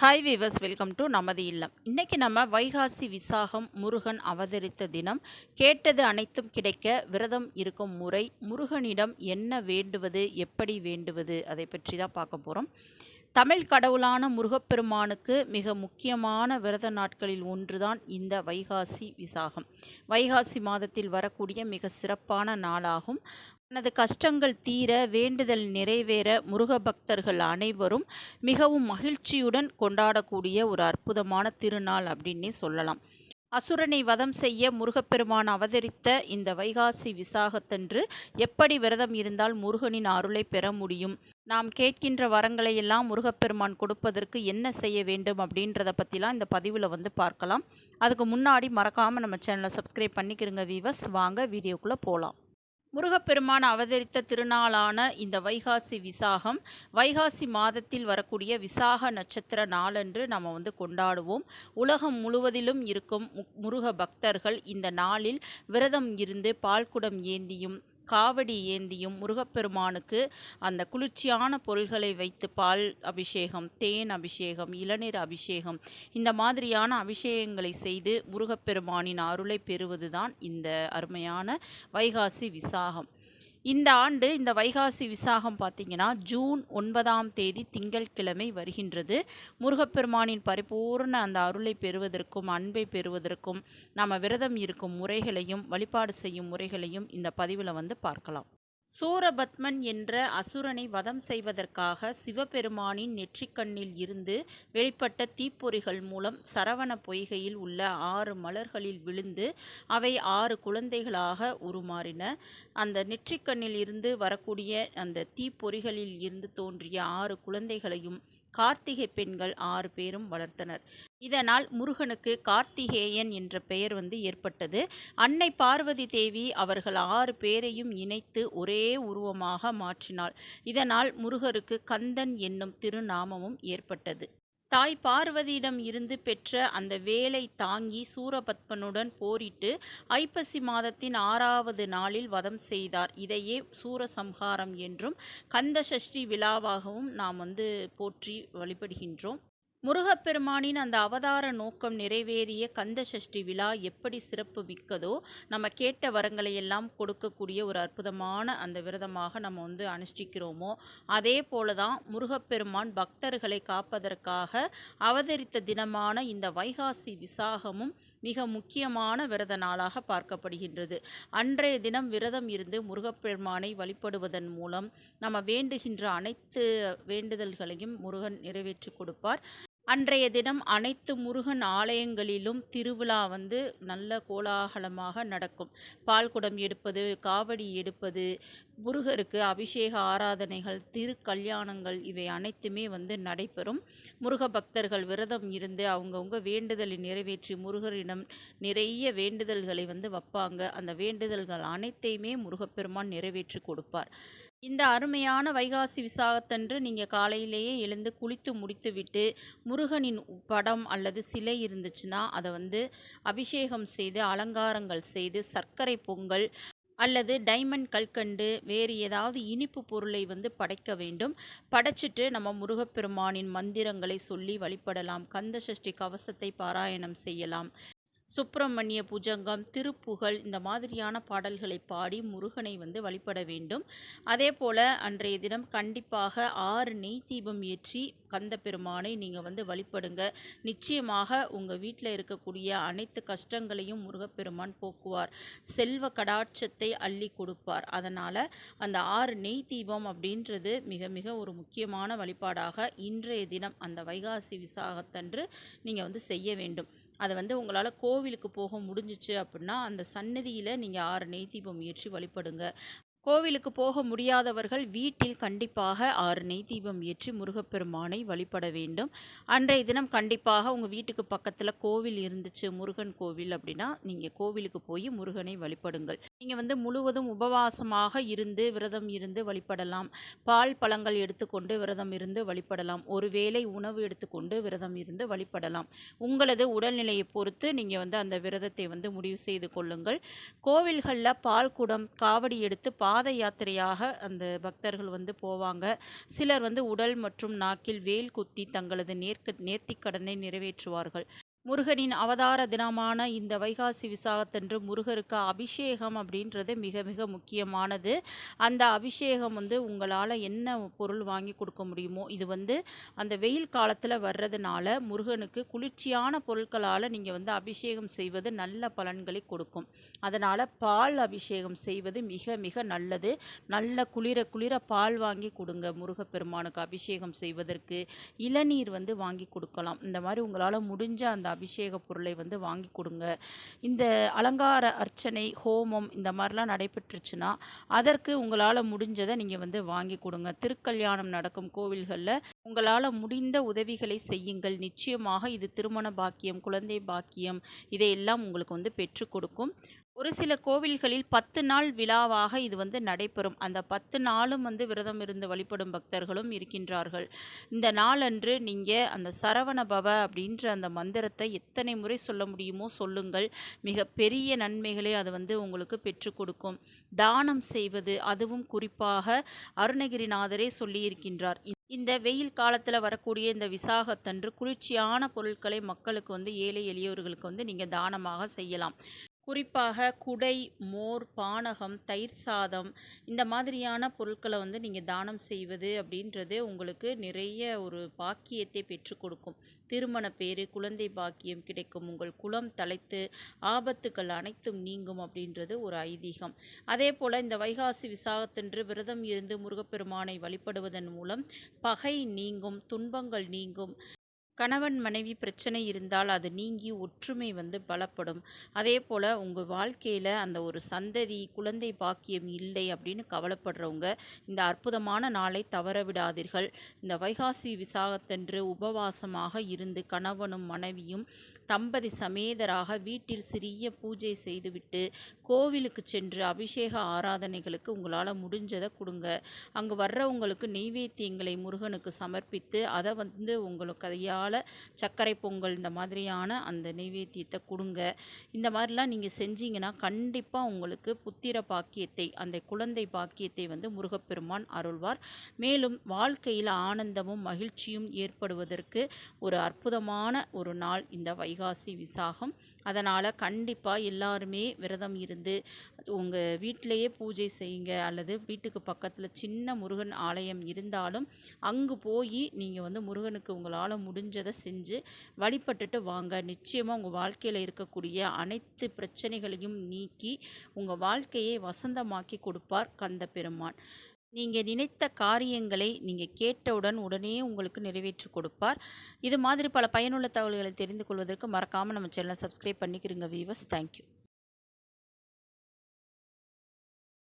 Hi viewers welcome to நமது இல்லம். இன்றைக்கி நம்ம வைகாசி விசாகம் முருகன் அவதரித்த தினம். கேட்டது அனைத்தும் கிடைக்க விரதம் இருக்கும் முறை முருகனிடம் என்ன வேண்டுவது எப்படி வேண்டுவது அதை பற்றி தான் பார்க்க போகிறோம் தமிழ் கடவுளான முருகப்பெருமானுக்கு மிக முக்கியமான விரத நாட்களில் ஒன்றுதான் இந்த வைகாசி விசாகம். வைகாசி மாதத்தில் வரக்கூடிய மிக சிறப்பான நாளாகும். தனது கஷ்டங்கள் தீர வேண்டுதல் நிறைவேற முருக பக்தர்கள் அனைவரும் மிகவும் மகிழ்ச்சியுடன் கொண்டாடக்கூடிய ஒரு அற்புதமான திருநாள் அப்படின்னே சொல்லலாம். அசுரனை வதம் செய்ய முருகப்பெருமான் அவதரித்த இந்த வைகாசி விசாகத்தன்று எப்படி விரதம் இருந்தால் முருகனின் அருளை பெற முடியும்? நாம் கேட்கின்ற வரங்களை எல்லாம் முருகப்பெருமான் கொடுப்பதற்கு என்ன செய்ய வேண்டும் அப்படின்றத பற்றிலாம் இந்த பதிவில் வந்து பார்க்கலாம். அதுக்கு முன்னாடி மறக்காமல் நம்ம சேனலை சப்ஸ்கிரைப் பண்ணிக்கிறங்க வீவர்ஸ் வாங்க வீடியோக்குள்ளே போகலாம் முருகப்பெருமான் அவதரித்த திருநாளான இந்த வைகாசி விசாகம் வைகாசி மாதத்தில் வரக்கூடிய விசாக நட்சத்திர நாளன்று நம்ம வந்து கொண்டாடுவோம். உலகம் முழுவதிலும் இருக்கும் முருக பக்தர்கள் இந்த நாளில் விரதம் இருந்து பால்குடம் ஏந்தியும் காவடி ஏந்தியும் முருகப்பெருமானுக்கு அந்த குளிர்ச்சியான பொருள்களை வைத்து பால் அபிஷேகம் தேன் அபிஷேகம் இளநீர் அபிஷேகம் இந்த மாதிரியான அபிஷேகங்களை செய்து முருகப்பெருமானின் அருளை பெறுவதுதான் இந்த அருமையான வைகாசி விசாகம். இந்த ஆண்டு இந்த வைகாசி விசாகம் பார்த்திங்கன்னா ஜூன் ஒன்பதாம் தேதி திங்கட்கிழமை வருகின்றது. முருகப்பெருமானின் பரிபூர்ண அந்த அருளை பெறுவதற்கும் அன்பை பெறுவதற்கும் நம்ம விரதம் இருக்கும் முறைகளையும் வழிபாடு செய்யும் முறைகளையும் இந்த பதிவில் வந்து பார்க்கலாம். சூரபத்மன் என்ற அசுரனை வதம் செய்வதற்காக சிவபெருமானின் நெற்றிக்கண்ணில் இருந்து வெளிப்பட்ட தீப்பொறிகள் மூலம் சரவண பொய்கையில் உள்ள ஆறு மலர்களில் விழுந்து அவை ஆறு குழந்தைகளாக உருமாறின. அந்த நெற்றிக்கண்ணில் இருந்து வரக்கூடிய அந்த தீப்பொறிகளில் இருந்து தோன்றிய ஆறு குழந்தைகளையும் கார்த்திகை பெண்கள் ஆறு பேரும் வளர்த்தனர். இதனால் முருகனுக்கு கார்த்திகேயன் என்ற பெயர் வந்து ஏற்பட்டது. அன்னை பார்வதி தேவி அவர்கள் ஆறு பேரையும் இணைத்து ஒரே உருவமாக மாற்றினாள். இதனால் முருகருக்கு கந்தன் என்னும் திருநாமமும் ஏற்பட்டது. தாய் பார்வதியிடம் இருந்து பெற்ற அந்த வேலை தாங்கி சூரபத்மனுடன் போரிட்டு ஐப்பசி மாதத்தின் ஆறாவது நாளில் வதம் செய்தார். இதையே சூரசம்ஹாரம் என்றும் கந்த சஷ்டி விழாவாகவும் நாம் வந்து போற்றி வழிபடுகின்றோம். முருகப்பெருமானின் அந்த அவதார நோக்கம் நிறைவேறிய கந்த சஷ்டி விழா எப்படி சிறப்பு மிக்கதோ நம்ம கேட்ட வரங்களை எல்லாம் கொடுக்கக்கூடிய ஒரு அற்புதமான அந்த விரதமாக நம்ம வந்து அனுஷ்டிக்கிறோமோ அதே போல தான் முருகப்பெருமான் பக்தர்களை காப்பதற்காக அவதரித்த தினமான இந்த வைகாசி விசாகமும் மிக முக்கியமான விரத நாளாக பார்க்கப்படுகின்றது. அன்றைய தினம் விரதம் இருந்து முருகப்பெருமானை வழிபடுவதன் மூலம் நம்ம வேண்டுகின்ற அனைத்து வேண்டுதல்களையும் முருகன் நிறைவேற்றி கொடுப்பார். அன்றைய தினம் அனைத்து முருகன் ஆலயங்களிலும் திருவிழா வந்து நல்ல கோலாகலமாக நடக்கும். பால்குடம் எடுப்பது காவடி எடுப்பது முருகருக்கு அபிஷேக ஆராதனைகள் திருக்கல்யாணங்கள் இவை அனைத்துமே வந்து நடைபெறும். முருக பக்தர்கள் விரதம் இருந்து அவங்கவுங்க வேண்டுதலை நிறைவேற்றி முருகரிடம் நிறைய வேண்டுதல்களை வந்து வைப்பாங்க. அந்த வேண்டுதல்கள் அனைத்தையுமே முருகப்பெருமான் நிறைவேற்றி கொடுப்பார். இந்த அருமையான வைகாசி விசாகத்தன்று நீங்கள் காலையிலேயே எழுந்து குளித்து முடித்துவிட்டு முருகனின் படம் அல்லது சிலை இருந்துச்சுன்னா அதை வந்து அபிஷேகம் செய்து அலங்காரங்கள் செய்து சர்க்கரை பொங்கல் அல்லது டைமண்ட் கல்கண்டு வேறு ஏதாவது இனிப்பு பொருளை வந்து படைக்க வேண்டும். படைச்சிட்டு நம்ம முருகப்பெருமானின் மந்திரங்களை சொல்லி வழிபடலாம். கந்த சஷ்டி கவசத்தை பாராயணம் செய்யலாம். சுப்பிரமணிய புஜங்கம் திருப்புகழ் இந்த மாதிரியான பாடல்களை பாடி முருகனை வந்து வழிபட வேண்டும். அதே போல் அன்றைய தினம் கண்டிப்பாக ஆறு நெய் தீபம் ஏற்றி கந்த பெருமானை நீங்கள் வந்து வழிபடுங்க. நிச்சயமாக உங்கள் வீட்டில் இருக்கக்கூடிய அனைத்து கஷ்டங்களையும் முருகப்பெருமான் போக்குவார். செல்வ கடாட்சத்தை அள்ளி கொடுப்பார். அதனால் அந்த ஆறு நெய் தீபம் அப்படின்றது மிக மிக ஒரு முக்கியமான வழிபாடாக இன்றைய தினம் அந்த வைகாசி விசாகத்தன்று நீங்கள் வந்து செய்ய வேண்டும். அதை வந்து உங்களால் கோவிலுக்கு போக முடிஞ்சிச்சு அப்படின்னா அந்த சன்னதியில் நீங்கள் ஆறு நெய் ஏற்றி வழிபடுங்க. கோவிலுக்கு போக முடியாதவர்கள் வீட்டில் கண்டிப்பாக ஆறு நெய் தீபம் ஏற்றி முருகப்பெருமானை வழிபட வேண்டும். அன்றைய தினம் கண்டிப்பாக உங்கள் வீட்டுக்கு பக்கத்தில் கோவில் இருந்துச்சு முருகன் கோவில் அப்படின்னா நீங்கள் கோவிலுக்கு போய் முருகனை வழிபடுங்கள். நீங்கள் வந்து முழுவதும் உபவாசமாக இருந்து விரதம் இருந்து வழிபடலாம். பால் பழங்கள் எடுத்துக்கொண்டு விரதம் இருந்து வழிபடலாம். ஒருவேளை உணவு எடுத்துக்கொண்டு விரதம் இருந்து வழிபடலாம். உங்களது உடல்நிலையை பொறுத்து நீங்கள் வந்து அந்த விரதத்தை வந்து முடிவு செய்து கொள்ளுங்கள். கோவில்களில் பால் குடம் காவடி எடுத்து பாத யாத்திரையாக அந்த பக்தர்கள் வந்து போவாங்க. சிலர் வந்து உடல் மற்றும் நாக்கில் வேல் குத்தி தங்களது நேர்க்க நேர்த்திக்கடனை நிறைவேற்றுவார்கள். முருகனின் அவதார தினமான இந்த வைகாசி விசாகத்தன்று முருகருக்கு அபிஷேகம் அப்படின்றது மிக மிக முக்கியமானது. அந்த அபிஷேகம் வந்து உங்களால் என்ன பொருள் வாங்கி கொடுக்க முடியுமோ இது வந்து அந்த வெயில் காலத்தில் வர்றதுனால முருகனுக்கு குளிர்ச்சியான பொருட்களால் நீங்கள் வந்து அபிஷேகம் செய்வது நல்ல பலன்களை கொடுக்கும். அதனால் பால் அபிஷேகம் செய்வது மிக மிக நல்லது. நல்ல குளிர குளிர பால் வாங்கி கொடுங்க முருகப்பெருமானுக்கு அபிஷேகம் செய்வதற்கு. இளநீர் வந்து வாங்கி கொடுக்கலாம். இந்த மாதிரி உங்களால் முடிஞ்ச அந்த அபிஷேக பொருளை வந்து வாங்கி கொடுங்க. இந்த அலங்கார அர்ச்சனை ஹோமம் இந்த மாதிரிலாம் நடைபெற்றுச்சுன்னா அதற்கு உங்களால் முடிஞ்சதை நீங்கள் வந்து வாங்கி கொடுங்க. திருக்கல்யாணம் நடக்கும் கோவில்களில் உங்களால் முடிந்த உதவிகளை செய்யுங்கள். நிச்சயமாக இது திருமண பாக்கியம் குழந்தை பாக்கியம் இதையெல்லாம் உங்களுக்கு வந்து பெற்றுக் கொடுக்கும். ஒரு சில கோவில்களில் பத்து நாள் விழாவாக இது வந்து நடைபெறும். அந்த பத்து நாளும் வந்து விரதம் இருந்து வழிபடும் பக்தர்களும் இருக்கின்றார்கள். இந்த நாளன்று நீங்கள் அந்த சரவண பவ அப்படின்ற அந்த மந்திரத்தை எத்தனை முறை சொல்ல முடியுமோ சொல்லுங்கள். மிக பெரிய நன்மைகளை அது வந்து உங்களுக்கு பெற்று கொடுக்கும். தானம் செய்வது அதுவும் குறிப்பாக அருணகிரிநாதரே சொல்லியிருக்கின்றார். இந்த வெயில் காலத்தில் வரக்கூடிய இந்த விசாகத்தன்று குளிர்ச்சியான பொருட்களை மக்களுக்கு வந்து ஏழை எளியவர்களுக்கு வந்து நீங்கள் தானமாக செய்யலாம். குறிப்பாக குடை மோர் பானகம் தயிர் சாதம் இந்த மாதிரியான பொருட்களை வந்து நீங்கள் தானம் செய்வது அப்படின்றது உங்களுக்கு நிறைய ஒரு பாக்கியத்தை பெற்று கொடுக்கும். திருமண பேறு குழந்தை பாக்கியம் கிடைக்கும் உங்கள் குலம் தலைத்து ஆபத்துக்கள் அனைத்தும் நீங்கும் அப்படின்றது ஒரு ஐதீகம். அதே போல் இந்த வைகாசி விசாகத்தன்று விரதம் இருந்து முருகப்பெருமானை வழிபடுவதன் மூலம் பகை நீங்கும் துன்பங்கள் நீங்கும். கணவன் மனைவி பிரச்சனை இருந்தால் அது நீங்கி ஒற்றுமை வந்து பலப்படும். அதே போல் உங்கள் வாழ்க்கையில் அந்த ஒரு சந்ததி குழந்தை பாக்கியம் இல்லை அப்படின்னு கவலைப்படுறவங்க இந்த அற்புதமான நாளை தவற விடாதீர்கள் இந்த வைகாசி விசாகத்தன்று உபவாசமாக இருந்து கணவனும் மனைவியும் தம்பதி சமேதராக வீட்டில் சிறிய பூஜை செய்துவிட்டு கோவிலுக்கு சென்று அபிஷேக ஆராதனைகளுக்கு உங்களால் முடிஞ்சதை கொடுங்க. அங்கே வர்றவங்களுக்கு நெய்வேத்தியங்களை முருகனுக்கு சமர்ப்பித்து அதை வந்து உங்களுக்கு கையால் சர்க்கரை பொங்கல் இந்த மாதிரியான அந்த நெய்வேத்தியத்தை கொடுங்க. இந்த மாதிரிலாம் நீங்கள் செஞ்சீங்கன்னா கண்டிப்பாக உங்களுக்கு புத்திர பாக்கியத்தை அந்த குழந்தை பாக்கியத்தை வந்து முருகப்பெருமான் அருள்வார். மேலும் வாழ்க்கையில் ஆனந்தமும் மகிழ்ச்சியும் ஏற்படுவதற்கு ஒரு அற்புதமான ஒரு நாள் இந்த வைகாசி விசாகம். அதனால் கண்டிப்பாக எல்லாருமே விரதம் இருந்து உங்கள் வீட்டிலையே பூஜை செய்யுங்க அல்லது வீட்டுக்கு பக்கத்தில் சின்ன முருகன் ஆலயம் இருந்தாலும் அங்கு போய் நீங்கள் வந்து முருகனுக்கு உங்களால் முடிஞ்சதை செஞ்சு வழிபட்டுட்டு வாங்க. நிச்சயமாக உங்கள் வாழ்க்கையில் இருக்கக்கூடிய அனைத்து பிரச்சனைகளையும் நீக்கி உங்கள் வாழ்க்கையை வசந்தமாக்கி கொடுப்பார் கந்த பெருமான் நீங்கள் நினைத்த காரியங்களை நீங்கள் கேட்டவுடன் உடனே உங்களுக்கு நிறைவேற்றி கொடுப்பார். இது மாதிரி பல பயனுள்ள தகவல்களை தெரிந்து கொள்வதற்கு மறக்காமல் நம்ம சேனலை சப்ஸ்கிரைப் பண்ணிக்கிறோங்க வீவர்ஸ் தேங்க்யூ